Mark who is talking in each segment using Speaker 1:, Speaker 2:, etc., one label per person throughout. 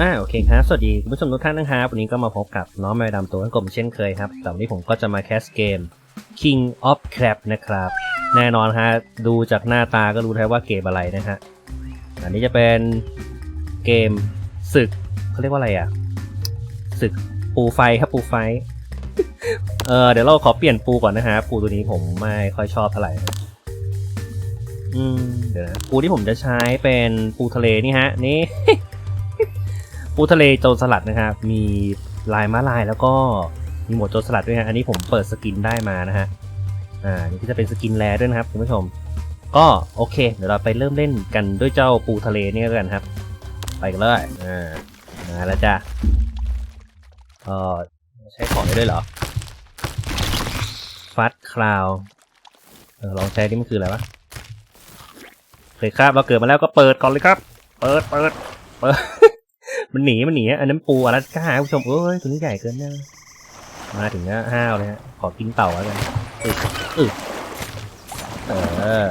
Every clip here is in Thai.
Speaker 1: อ่าโอเคครับ สวัสดีคุณผู้ชมทุกท่านนะครับ วันนี้ก็มาพบกับน้องแมวดำตัวกลมเช่นเคยครับ แต่วันนี้ผมก็จะมาแคสเกม King of Crab นะครับ แน่นอนฮะ ดูจากหน้าตาก็รู้แล้วว่าเกมอะไรนะฮะ อันนี้จะเป็นเกมศึกเขาเรียกว่าอะไรอะ ศึกปูไฟครับปูไฟ เออเดี๋ยวเราขอเปลี่ยนปูก่อนนะฮะ ปูตัวนี้ผมไม่ค่อยชอบเท่าไหร่นะอืมเดี๋ยวนะปูที่ผมจะใช้เป็นปูทะเลนี่ฮะ นี่ ปูทะเลโจรสลัดนะครับมีลายม้าลายแล้วก็มีหมวดโจรสลัดด้วยฮะอันนี้ผมเปิดสกินได้มานะฮะอ่านี่ก็จะเป็นสกินแรด้วยนะครับคุณผู้ชม ก็โอเค เดี๋ยวเราไปเริ่มเล่นกันด้วยเจ้าปูทะเลนี่กันครับ ไปกันเลยอ่ามาแล้วจ้ะเออใช้ของได้ด้วยเหรอฟัดคลาวลองใช้ดิมันคืออะไรวะเคยครับเราเกิดมาแล้วก็เปิดก่อนเลยครับ เปิดเปิดเปิด มันหนีมันหนีอันนั้นปูอลาสก้าคุณผู้ชมเอ้ยตัวนี้ใหญ่เกินนะมาถึงก็ห้าวเลยฮะขอกินเต่าแล้วกันอึอึเออ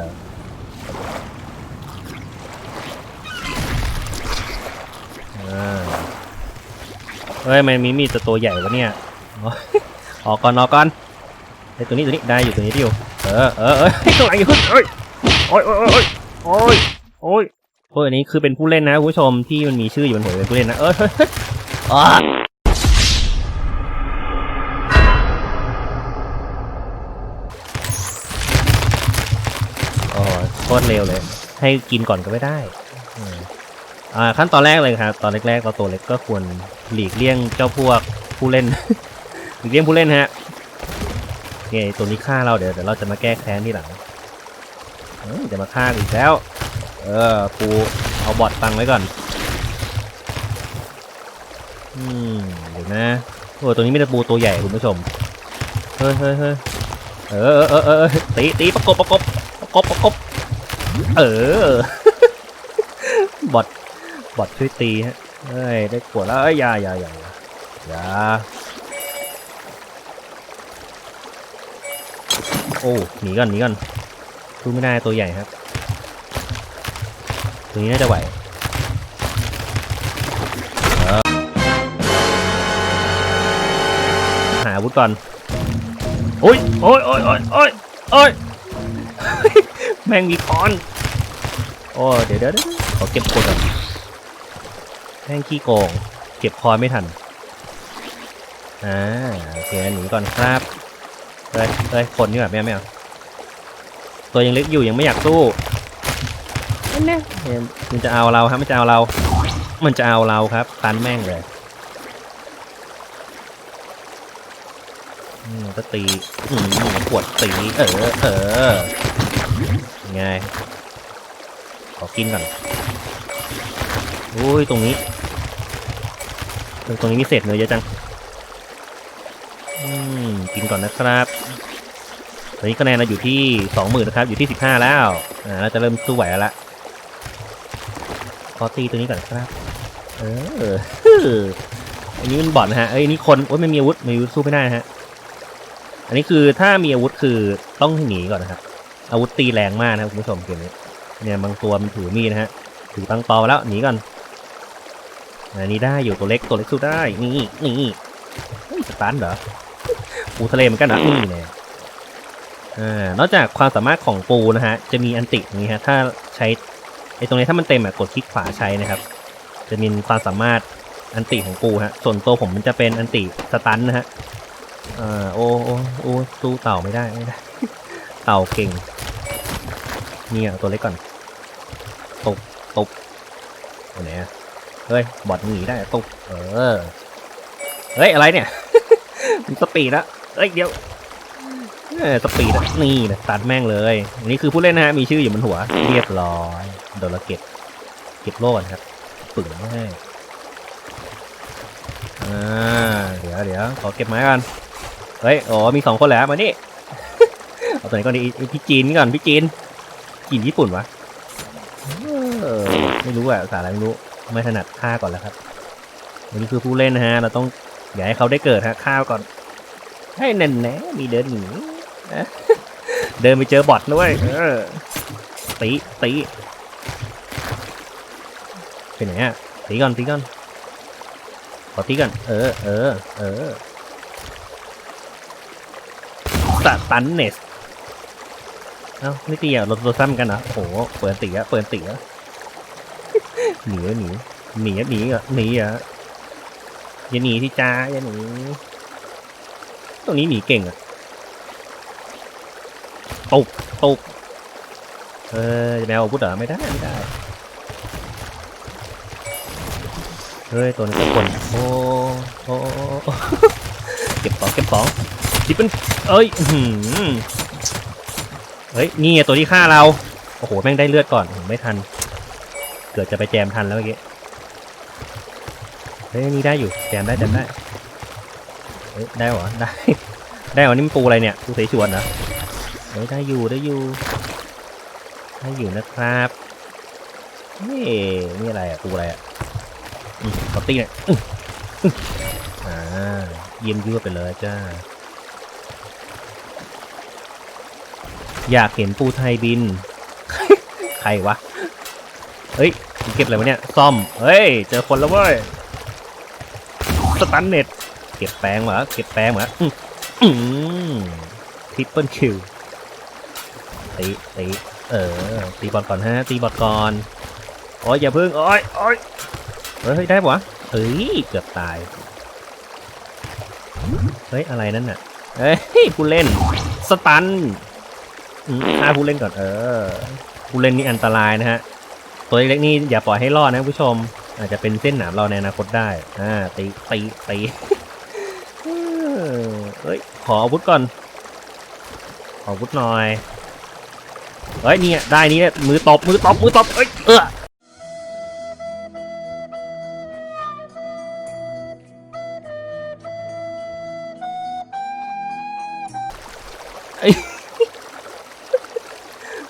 Speaker 1: อ่าเฮ้ยมันมีมีดตัวตัวใหญ่วะเนี่ยออกก่อนออกก่อนไอตัวนี้ตัวนี้ได้อยู่ตัวนี้ที่อยู่เออเออเออไอ้ตัวไหนอยู่เฮ้ยโอ้ยโอ้ยโอ้ยโอ้ยโอ้ยโอ้ย อันนี้คือเป็นผู้เล่นนะคุณผู้ชมที่มันมีชื่ออยู่บนหัวเป็นผู้เล่นนะเอออ๋อโอ้โคตรเร็วเลย ให้กินก่อนก็ไม่ได้อ่าขั้นตอนแรกเลยครับ ตอนแรกๆเราตัวเล็กก็ควรหลีกเลี่ยงเจ้าพวกผู้เล่น หลีกเลี่ยงผู้เล่นฮะโอเคตัวนี้ฆ่าเราเดี๋ยวเดี๋ยวเราจะมาแก้แค้นที่หลังเอ้ยจะมาฆ่าอีกแล้ว เออปูเอาบอทตังไว้ก่อน อืมเดี๋ยวนะโอ้ตัวนี้ไม่ได้ปูตัวใหญ่คุณผู้ชม เฮ้ยเฮ้ยเฮ้ยเออเออเออเออตีตีประกบประกบประกบประกบ เออบอทบอทช่วยตีฮะเฮ้ยได้ขวดแล้วเอ้ยยาอยาอยายาโอ้หนีก่อนหนีก่อนสู้ไม่ได้ตัวใหญ่ครับ ตัวนี้น่าจะไหวหาอาวุธก่อน โอ้ยโอ้ยโอ้ยโอ้ยโอ้ยโอ้ยแม่งมีคอน โอ้เดี๋ยวเดี๋ยวเขอเก็บกดก่อนแม่งขี้โกง เก็บคอนไม่ทัน อ่าโอเคหนีก่อนครับเฮ้ยเฮ้ยคนนี่แบบไม่เอาไม่เอาตัวยังเล็กอยู่ยังไม่อยากสู้ แน่มันจะเอาเราครับมันจะเอาเรา มันจะเอาเราครับตันแม่งเลยอืมก็ตีอืมปวดตีเออเออยังไงขอกินก่อนอุ้ยตรงนี้ ตรงนี้มีเศษเนื้อเยอะจังอืมกินก่อนนะครับตอนนี้คะแนนเราอยู่ที่สองหมื่นนะครับ อยู่ที่สิบห้าแล้ว อ่าเราจะเริ่มสู้ไหวแล้ว อตีตัวนี้ก่อนครับ เอออันนี้มันบอดนะฮะเอ้ยนี่คนโอ้ยไม่มีอาวุธไม่มีอาวุธสู้ไม่ได้นะฮะ อันนี้คือถ้ามีอาวุธคือต้องหนีก่อนนะครับ อาวุธตีแรงมากนะครับคุณผู้ชมเกมนี้ เนี่ยบางตัวมันถือมีดนะฮะ ถือตั้งตอมาแล้วหนีก่อน อันนี้ได้อยู่ตัวเล็กตัวเล็กสู้ได้ นี่นี่เฮ้ยสตันเหรอ ปูทะเลมือนกันเหรอนี่เนี่ยอ่านอกจากความสามารถของปูนะฮะ จะมีอันตินี้ฮะ ถ้าใช้ อ้ตรงนี้ถ้ามันเต็มอะกดคลิกขวาใช้นะครับ จะมีความสามารถอันติของปูฮะ ส่วนตัวผมมันจะเป็นอันติสตันนะฮะอ่าโอ้โอ้โอ้สู้เต่าไม่ได้ไม่ได้ เต่าเก่งเนี่ยเอาตัวเล็กก่อนตบตบตัวไหนอะเฮ้ยบอดหนีได้ตบเออเฮ้ยอะไรเนี่ยมันสปีดละเอ้ยเดี๋ยว เออสปีดนี่นะตัดแม่งเลยอันนี้คือผู้เล่นนะฮะมีชื่ออยู่บนหัว เรียบร้อยโดนเราเก็บเก็บโล่นครับปึ่งไม่ให้อ่าเดี๋ยวเดี๋ยวขอเก็บไม้ก่อนเฮ้ยอ๋อมีสองคนแล้วมานี่เอาตัวไหนก่อนดีพี่จีนก่อนพี่จีนจีนญี่ปุ่นวะไม่รู้อะภาษาอะไรไม่รู้ไม่ถนัดฆ่าก่อนแล้วครับอันนี้คือผู้เล่นนะฮะ เราต้องอย่าให้เขาได้เกิดฮะฆ่าก่อน ให้แน่นแน่มีเดินหนี เดินไปเจอบอทด้วยตีตีเป็นไหนอะตีก่อนตีก่อนขอตีก่อนเออเออเออสตันเนสเอ้าไม่ตีอะรถรถซ้ำกันเหรอโอ้โหเปิดตีอะเปิดตีอะหนีอะหนีหนีอะหนีอะหนีอะอย่าหนีที่จ้าอย่าหนีตรงนี้หนีเก่งอะ ตุกตุกเออจะแมวพุทธเหรอไม่ได้ไม่ได้เฮ้ยตัวนี้ก็คนโอ้โอ้เก็บของเก็บของทิปเป็นเอ้ยหือเฮ้ยนี่ไงตัวที่ฆ่าเราโอ้โหแม่งได้เลือดก่อนไม่ทัน เกิดจะไปแจมทันแล้วเมื่อกี้เฮ้ยนี่ได้อยู่แจมได้แจมได้เฮ้ยได้เหรอได้ได้เหรอนี่มันปูอะไรเนี่ยปูเสฉวนเหรอ เฮ้ยได้อยู่ได้อยู่ได้อยู่นะครับนี่นี่อะไรอะปูอะไรอะอืมขอตีหน่อยอ่าเยี่ยมยั่วไปเลยจ้า อยากเห็นปูไทยบิน ใครวะ เฮ้ยเก็บอะไรวะเนี่ย ซ่อม เฮ้ย เจอคนแล้วเว้ย สตันเน็ต เก็บแปลงเหรอ เก็บแปลงเหรออืมทริปเปิลคิว ตีตีเออ ตีบอลก่อนฮะ ตีบอลก่อนโอ้ยอย่าพึ่งโอ้ยโอ้ยเฮ้ยได้ปะวะเฮ้ยเกือบตาย เฮ้ย อะไรนั่นน่ะเฮ้ยผู้เล่น สตันอ่าผู้เล่นก่อนเออผู้เล่นนี่อันตรายนะฮะ ตัวเล็กนี่อย่าปล่อยให้รอดนะผู้ชม อาจจะเป็นเส้นหนามเราในอนาคตได้ อ่าตีตีตีเออเฮ้ย ขออาวุธก่อน ขออาวุธหน่อย เฮ้ยนี่ได้นี่มือตบมือตบมือตบเอ้ยเออ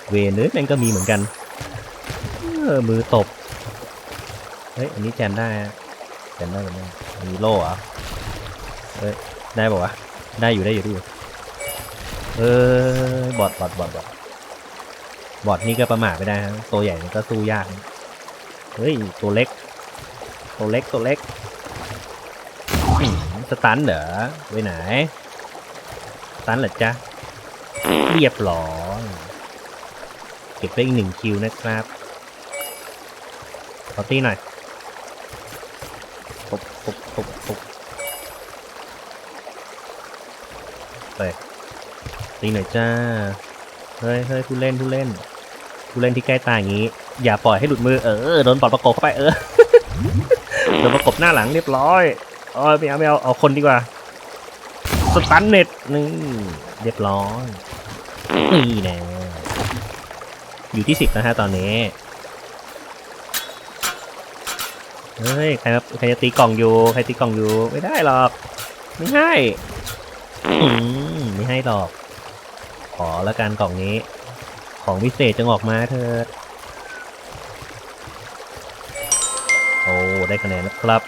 Speaker 1: เวเนื้อแม่งก็มีเหมือนกัน เออมือตบ เฮ้ย อันนี้แจมได้แจมได้หรือไม่มีโล่เหรอเฮ้ย ได้ป่าวะ ได้อยู่ได้อยู่ได้อยู่เออบอดบอดบอดบอด บอดนี่ก็ประมาทไม่ได้นะตัวใหญ่มันก็สู้ยากนะเฮ้ย ตัวเล็ก ตัวเล็กตัวเล็กอื้อหือสตันเหรอไปไหนสตันเหรอจ๊ะเรียบร้อยเก็บได้อีกหนึ่งคิวนะครับขอตีหน่อยปุ๊บปุ๊บปุ๊บปุ๊บไปตีหน่อยจ้า เฮ้ยเฮ้ยผู้เล่นผู้เล่น ผู้เล่นที่ใกล้ตายอย่างนี้ อย่าปล่อยให้หลุดมือเออโดนปอดประกบเข้าไปเออโดนประกบหน้าหลังเรียบร้อยเออไม่เอาไม่เอาเอาคนดีกว่าสตันเน็ตนี่เรียบร้อยนี่แน่อยู่ที่สิบนะฮะตอนนี้เฮ้ยใครใครจะตีกล่องอยู่ใครตีกล่องอยู่ไม่ได้หรอก ไม่ให้ไม่ให้หรอก ขอละกันกล่องนี้ ของพิเศษจงออกมาเถิดโอ้ได้คะแนนนะครับ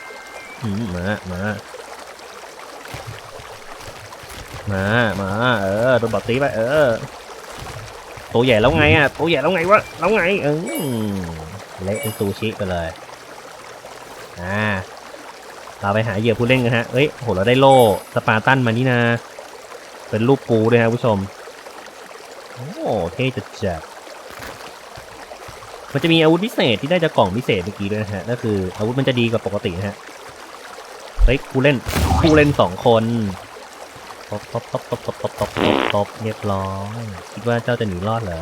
Speaker 1: อืมมา มา มา มา เออ โดนบอดตีไป เออ ตัวใหญ่แล้วไงอะ ตัวใหญ่แล้วไงวะ แล้วไง เออเละเป็นซูชิไปเลย อ่า เราไปหาเหยื่อผู้เล่นกันฮะ เอ้ย โห เราได้โล่ สปาร์ตันมานี่นาเป็นรูปปูด้วยครับผู้ชม เท่จัดจัดมันจะมีอาวุธพิเศษที่ได้จากกล่องพิเศษเมื่อกี้ด้วยนะฮะก็คือ อาวุธมันจะดีกว่าปกตินะฮะ เฮ้ยผู้เล่นผู้เล่นสองคนตบตบตบตบตบตบตบตบเรียบร้อยคิดว่าเจ้าจะหนีรอดเหรอ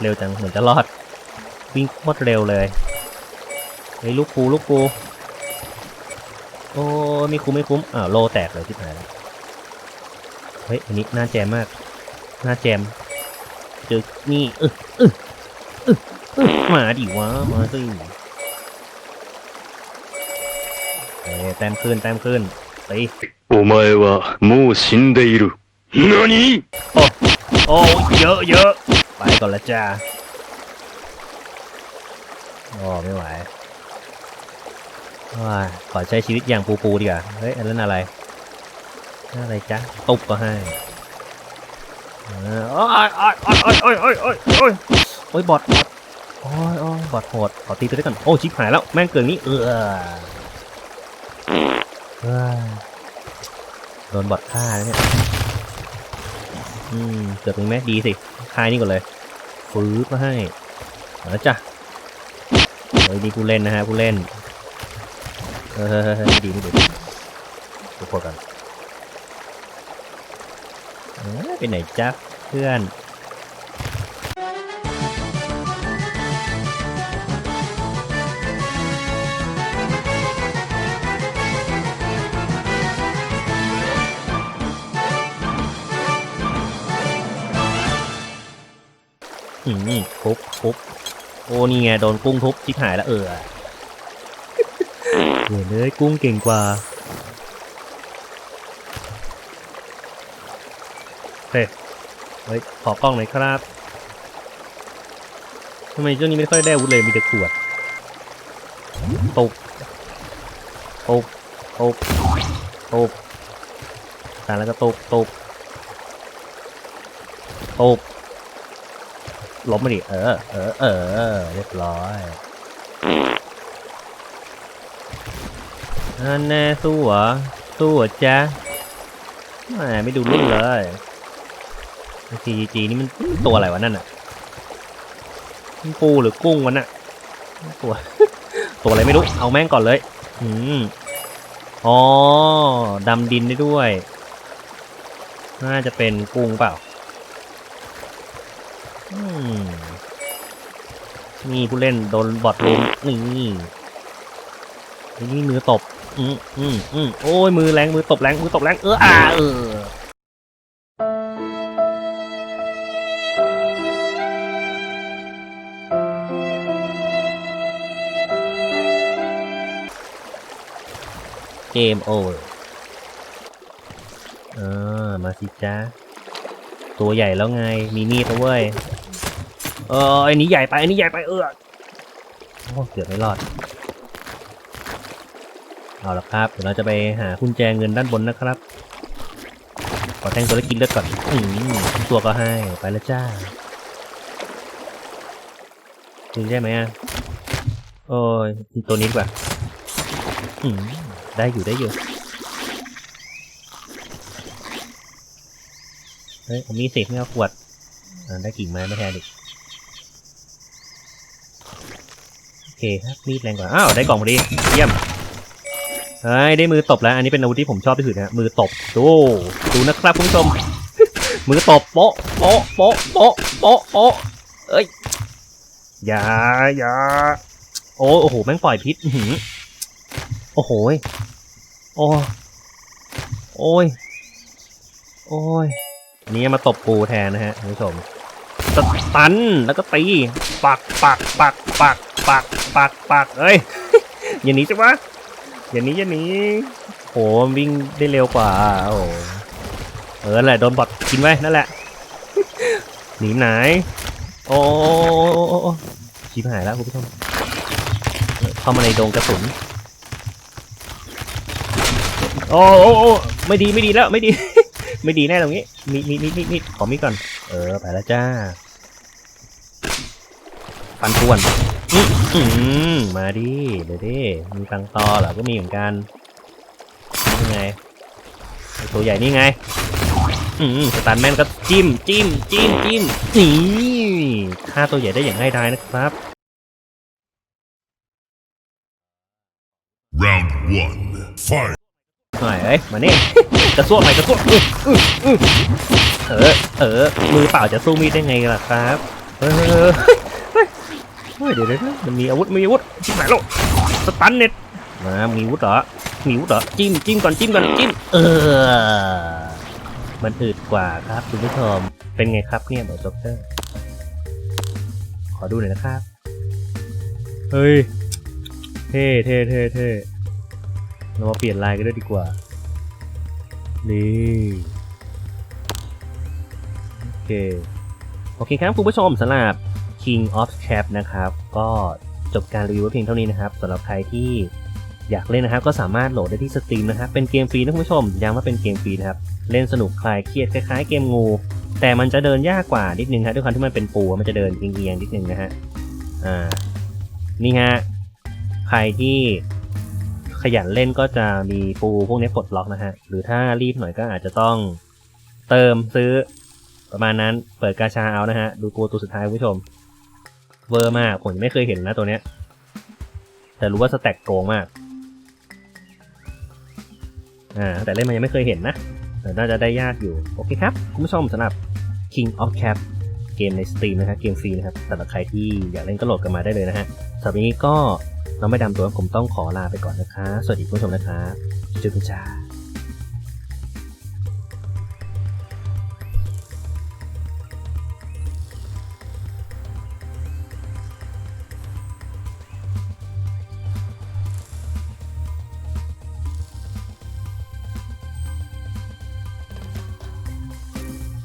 Speaker 1: เร็วจังเหมือนจะรอด วิ่งโคตรเร็วเลยเฮ้ยลูกปูลูกปูโอ้ไม่คุ้มไม่คุ้มอ้าโลแตกเลยที่ไหนเฮ้ยอันนี้น่าแจมมาก น่าแจม เจอ นี่เออเออเออเออมาดิวะ มาสิเอ้ยแต้มขึ้นแต้มขึ้นไป
Speaker 2: お前はもう死んでいる。何
Speaker 1: โอ้เยอะเยอะไปก่อนละจ้าโอ้ไม่ไหวว้ายขอใช้ชีวิตอย่างปูปูดีกว่า เฮ้ย อันนั้นอะไรนั่นอะไรจ๊ะตุบก็ให้ เออโอ้ยโอ้ยโอ้ยโอ้ยโอ้ยโอ้ยโอ้ยโอ้ยบอดบอดโอ้ยโอ้ยบอดโหดขอตีตัวนี้ก่อนโอ้ชิบหายแล้วแม่งเกินนี้เออโดนบอดฆ่าแล้วเนี่ยอืมเกือบถึงไหมดีสิคายนี่ก่อนเลยฟื้นมาให้เอาละจ้ะเฮ้ยนี่ผู้เล่นนะฮะผู้เล่นเออไม่ดีไม่ดีทุกคนกัน ไปไหนจ๊ะเพื่อนอืมทุบทุบโอ้นี่ไงโดนกุ้งทุบชิบหายแล้วเออเดี๋ยวเลยกุ้งเก่งกว่า เฮ้ยเฮ้ยขอกล้องหน่อยครับทำไมช่วงนี้ไม่ค่อยได้อาวุธเลยมีแต่ขวดตบตบตบตบตายแล้วก็ตบตบตบล้มมาดิเออเออเออเรียบร้อยอันแน่สู้เหรอสู้เหรอจ๊ะแหมไม่ดูรุ่นเลย จีจีนี่มันมันตัวอะไรวะนั่นอะมันปูหรือกุ้งวะน่ะตัว ตัวอะไรไม่รู้ เอาแม่งก่อนเลย อืมอ๋อดำดินได้ด้วย น่าจะเป็นกุ้งเปล่า อืมนี่ผู้เล่นโดนบอดลุมนี่นี่มือตบ อืมอืมอืมโอ้ยมือแรงมือตบแรงมือตบแรงเอออ่าเออ เกมโอเวอร์อ่ามาสิจ้าตัวใหญ่แล้วไง มีมีดแล้วเว้ย เออไอ้นี้ใหญ่ไปไอ้นี้ใหญ่ไปเออโอ้เกือบไม่รอด เอาละครับ เดี๋ยวเราจะไปหากุญแจเงินด้านบนนะครับ ขอแทงตัวแล้วกินเลือดก่อนอืมตัวก็ให้ไปแล้วจ้าจริงได้ไหมอะโอ้ยตัวนี้ดีกว่าอืม ได้อยู่ได้อยู่เฮ้ยผมมีเศษไม่เอาขวดอ่าได้กิ่งไม้ไม่แทนอีกโอเคครับมีดแรงกว่า อ้าว ได้กล่องพอดี เยี่ยมเฮ้ยได้มือตบแล้ว อันนี้เป็นอาวุธที่ผมชอบที่สุดนะมือตบดูดูนะครับคุณผู้ชม มือตบโป๊ะโป๊ะโป๊ะโป๊ะโป๊ะโป๊ะเอ้ยอย่าอย่าโอ้โหแม่งปล่อยพิษโอ้โห โอ้โอ้ย โอ้ยอันนี้มาตบปูแทนนะฮะคุณผู้ชมสตันแล้วก็ตีปักปักปักปักปักปักปักเอ้ยอย่าหนีจ้ะวะอย่าหนีอย่าหนีโหวิ่งได้เร็วกว่าโอ้เออแหละโดนบอดกินไว้นั่นแหละหนีไหน โอ้ชิบหายแล้วคุณผู้ชมเออเข้ามาในดงกระสุน โอ้โอ้โอ้ไม่ดีไม่ดีแล้วไม่ดี ไม่ดีแน่ตรงนี้มีมีมีมีมีขอมีก่อน เออไปแล้วจ้าปันป่วนอืมอืมมาดิเดี๋ยวดิมีตังตอเหรอก็มีเหมือนกันนี่ไงไอ้ตัวใหญ่นี่ไง อืมสตันแมนก็จิ้มจิ้มจิ้มจิ้มนี่ฆ่าตัวใหญ่ได้อย่างง่ายดายนะครับ
Speaker 3: Round one. Fight.
Speaker 1: หน่อยเอ้ยมานี่กระซวกหน่อยกระซวกอื้ออื้ออื้อเออเออมือเปล่าจะสู้มีดได้ไงล่ะครับเออเฮ้ยเฮ้ยเฮ้ยเดี๋ยวเดี๋ยวเดี๋ยวมันมีอาวุธมีอาวุธชิบหายแล้วสตันเน็ตมามีอาวุธเหรอมีอาวุธเหรอจิ้มจิ้มก่อนจิ้มก่อนจิ้มเออมันอืดกว่าครับคุณผู้ชมเป็นไงครับเนี่ยหมอจ็อกเกอร์ขอดูหน่อยนะครับ เฮ้ย เท่เท่เท่เท่ เรามาเปลี่ยนลายกันด้วยดีกว่า นี่ โอเค โอเคครับคุณผู้ชมสำหรับ King of Trap นะครับ ก็จบการรีวิวเพียงเท่านี้นะครับสำหรับใครที่อยากเล่นนะครับ ก็สามารถโหลดได้ที่สตรีมนะครับ เป็นเกมฟรีนะคุณผู้ชมย้ำว่าเป็นเกมฟรีนะครับ เล่นสนุกคลายเครียดคล้ายๆเกมงู แต่มันจะเดินยากกว่านิดนึงครับด้วยความที่มันเป็นปูมันจะเดินเอียงๆนิดนึงนะฮะอ่านี่ฮะใครที่ ยันเล่นก็จะมีปูพวกนี้ปลดล็อกนะฮะ หรือถ้ารีบหน่อยก็อาจจะต้องเติมซื้อประมาณนั้นเปิดกาชาเอานะฮะ ดูตัวตัวสุดท้ายคุณผู้ชม เวอร์มาก ผมยังไม่เคยเห็นนะตัวเนี้ย แต่รู้ว่าสแต็กโกงมาก อ่า แต่เล่นมันยังไม่เคยเห็นนะแต่น่าจะได้ยากอยู่ โอเคครับ คุณผู้ชมสำหรับ King of Cap เกมในสตรีมนะครับเกมฟรีนะครับสำหรับใครที่อยากเล่นก็โหลดกันมาได้เลยนะฮะสำหรับนี้ก็ น้องไม่ดำตัวผมต้องขอลาไปก่อนนะคะ สวัสดีคุณผู้ชมนะครับจุ๊บจ้า